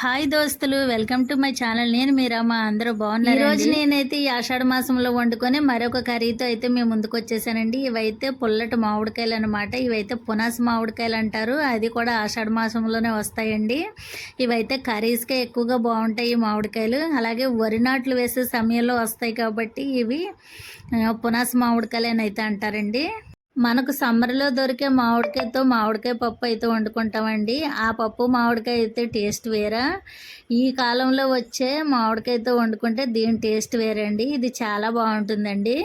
Hi దోస్తులు welcome to my channel. నేను మీరమ్మ అందరూ బాగున్నారు ఈ రోజు నేనైతే ఈ ఆషాఢ మాసంలో వండుకొని మరొక కర్రీతో అయితే మేము ముందుకు వచ్చేసానండి. ఇవైతే పుల్లటి మామిడికాయలు అనమాట ఇవైతే పునాస మామిడికాయలు అంటారు. అది కూడా ఆషాఢ మాసంలోనే వస్తాయండి. ఇవైతే కర్రీస్కే ఎక్కువగా బాగుంటాయి ఈ మామిడికాయలు. అలాగే వరి నాట్లు వేసే సమయంలో వస్తాయి కాబట్టి ఇవి పునాస మామిడికాయలు అని అయితే అంటారండి. మనకు సమ్మర్లో దొరికే మామిడికాయతో మామిడికాయ పప్పు అయితే వండుకుంటామండి. ఆ పప్పు మామిడికాయ అయితే టేస్ట్ వేరా. ఈ కాలంలో వచ్చే మామిడికాయతో వండుకుంటే దీని టేస్ట్ వేరే అండి ఇది చాలా బాగుంటుందండి.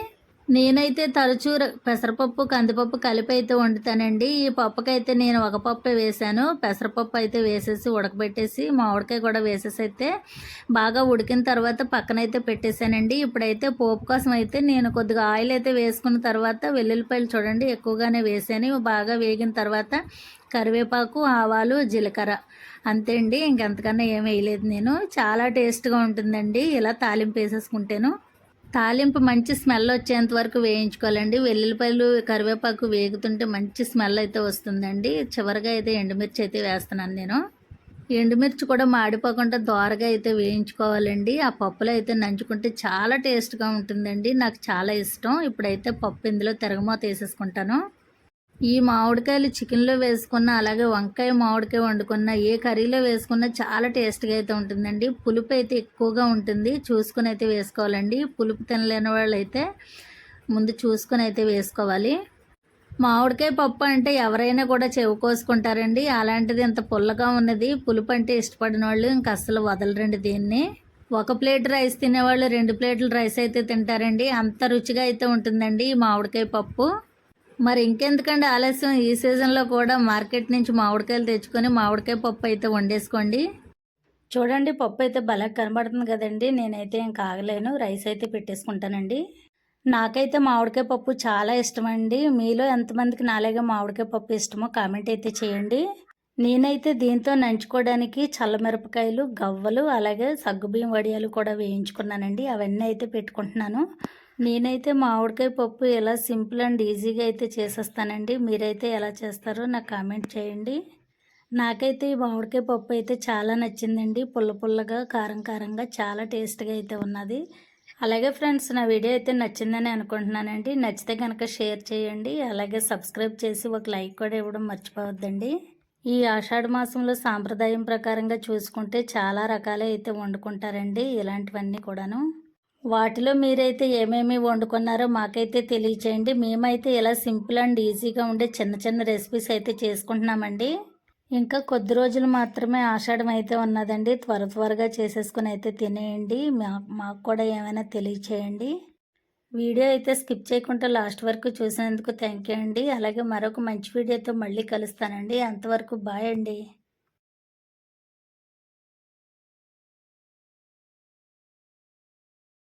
నేనైతే తరచూ పెసరపప్పు కందిపప్పు కలిపి అయితే వండుతానండి. ఈ పప్పుకైతే నేను ఒక పప్పు వేసాను. పెసరపప్పు అయితే వేసేసి ఉడకబెట్టేసి మామిడికాయ కూడా వేసేసి అయితే బాగా ఉడికిన తర్వాత పక్కనైతే పెట్టేశానండి. ఇప్పుడైతే పోపు కోసం అయితే నేను కొద్దిగా ఆయిల్ అయితే వేసుకున్న తర్వాత వెల్లుల్లిపాయలు చూడండి ఎక్కువగానే వేసాను. బాగా వేగిన తర్వాత కరివేపాకు ఆవాలు జీలకర్ర అంతే అండి. ఇంకంతకన్నా ఏం వేయలేదు నేను. చాలా టేస్ట్గా ఉంటుందండి. ఇలా తాలింపు వేసేసుకుంటాను. తాలింపు మంచి స్మెల్ వచ్చేంత వరకు వేయించుకోవాలండి. వెల్లుల్లిపాయలు కరివేపాకు వేగుతుంటే మంచి స్మెల్ అయితే వస్తుందండి. చివరిగా అయితే ఎండుమిర్చి అయితే వేస్తున్నాను నేను. ఎండుమిర్చి కూడా మాడిపోకుండా దోరగా అయితే వేయించుకోవాలండి. ఆ పప్పులో అయితే నంచుకుంటే చాలా టేస్ట్గా ఉంటుందండి. నాకు చాలా ఇష్టం. ఇప్పుడైతే పప్పు ఇందులో తిరగమూత వేసేసుకుంటాను ఈ మామిడికాయలు చికెన్లో వేసుకున్న అలాగే వంకాయ మామిడికాయ వండుకున్న ఏ కర్రీలో వేసుకున్న చాలా టేస్ట్గా అయితే ఉంటుందండి. పులుపు అయితే ఎక్కువగా ఉంటుంది. చూసుకుని అయితే వేసుకోవాలండి. పులుపు తినలేని వాళ్ళు అయితే ముందు చూసుకుని అయితే వేసుకోవాలి. మామిడికాయ పప్పు అంటే ఎవరైనా కూడా చెవి కోసుకుంటారండి. అలాంటిది ఇంత పుల్లగా ఉన్నది. పులుపు అంటే ఇష్టపడిన వాళ్ళు ఇంక అస్సలు వదలరండి దీన్ని. ఒక ప్లేట్ రైస్ తినేవాళ్ళు రెండు ప్లేట్లు రైస్ అయితే తింటారండి. అంత రుచిగా అయితే ఉంటుందండి ఈ మామిడికాయ పప్పు. మరి ఇంకెందుకండి ఆలస్యం? ఈ సీజన్లో కూడా మార్కెట్ నుంచి మామిడికాయలు తెచ్చుకొని మామిడికాయ పప్పు అయితే వండేసుకోండి. చూడండి పప్పు అయితే భలే కనబడుతుంది కదండి. నేనైతే ఇంకా ఆగలేను. రైస్ అయితే పెట్టేసుకుంటానండి. నాకైతే మామిడికాయ పప్పు చాలా ఇష్టం అండి మీలో ఎంతమందికి నాలాగే మామిడికాయ పప్పు ఇష్టమో కామెంట్ అయితే చేయండి. నేనైతే దీంతో నంచుకోవడానికి చల్లమిరపకాయలు గవ్వలు అలాగే సగ్గుబియ్యం వడియాలు కూడా వేయించుకున్నానండి. అవన్నీ అయితే పెట్టుకుంటున్నాను. నేనైతే మామిడికాయ పప్పు ఎలా సింపుల్ అండ్ ఈజీగా అయితే చేసేస్తానండి. మీరైతే ఎలా చేస్తారో నాకు కామెంట్ చేయండి. నాకైతే ఈ మామిడికాయ పప్పు అయితే చాలా నచ్చిందండి. పుల్ల పుల్లగా కారం కారంగా చాలా టేస్ట్గా అయితే ఉన్నది. అలాగే ఫ్రెండ్స్ నా వీడియో అయితే నచ్చిందని అనుకుంటున్నానండి. నచ్చితే కనుక షేర్ చేయండి. అలాగే సబ్స్క్రైబ్ చేసి ఒక లైక్ కూడా ఇవ్వడం మర్చిపోవద్దండి. ఈ ఆషాఢ మాసంలో సాంప్రదాయం ప్రకారంగా చూసుకుంటే చాలా రకాలే అయితే వండుకుంటారండి. ఇలాంటివన్నీ కూడాను. వాటిలో మీరైతే ఏమేమి వండుకున్నారో మాకైతే తెలియచేయండి. మేమైతే ఇలా సింపుల్ అండ్ ఈజీగా ఉండే చిన్న చిన్న రెసిపీస్ అయితే చేసుకుంటున్నామండి. ఇంకా కొద్ది రోజులు మాత్రమే ఆషాఢం అయితే ఉన్నదండి. త్వర త్వరగా చేసేసుకుని అయితే తినేయండి. మా- మాకు కూడా ఏమైనా తెలియచేయండి. వీడియో అయితే స్కిప్ చేయకుండా లాస్ట్ వరకు చూసినందుకు థ్యాంక్ యూ అండి. అలాగే మరొక మంచి వీడియోతో మళ్ళీ కలుస్తానండి. అంతవరకు బాయ్ అండి.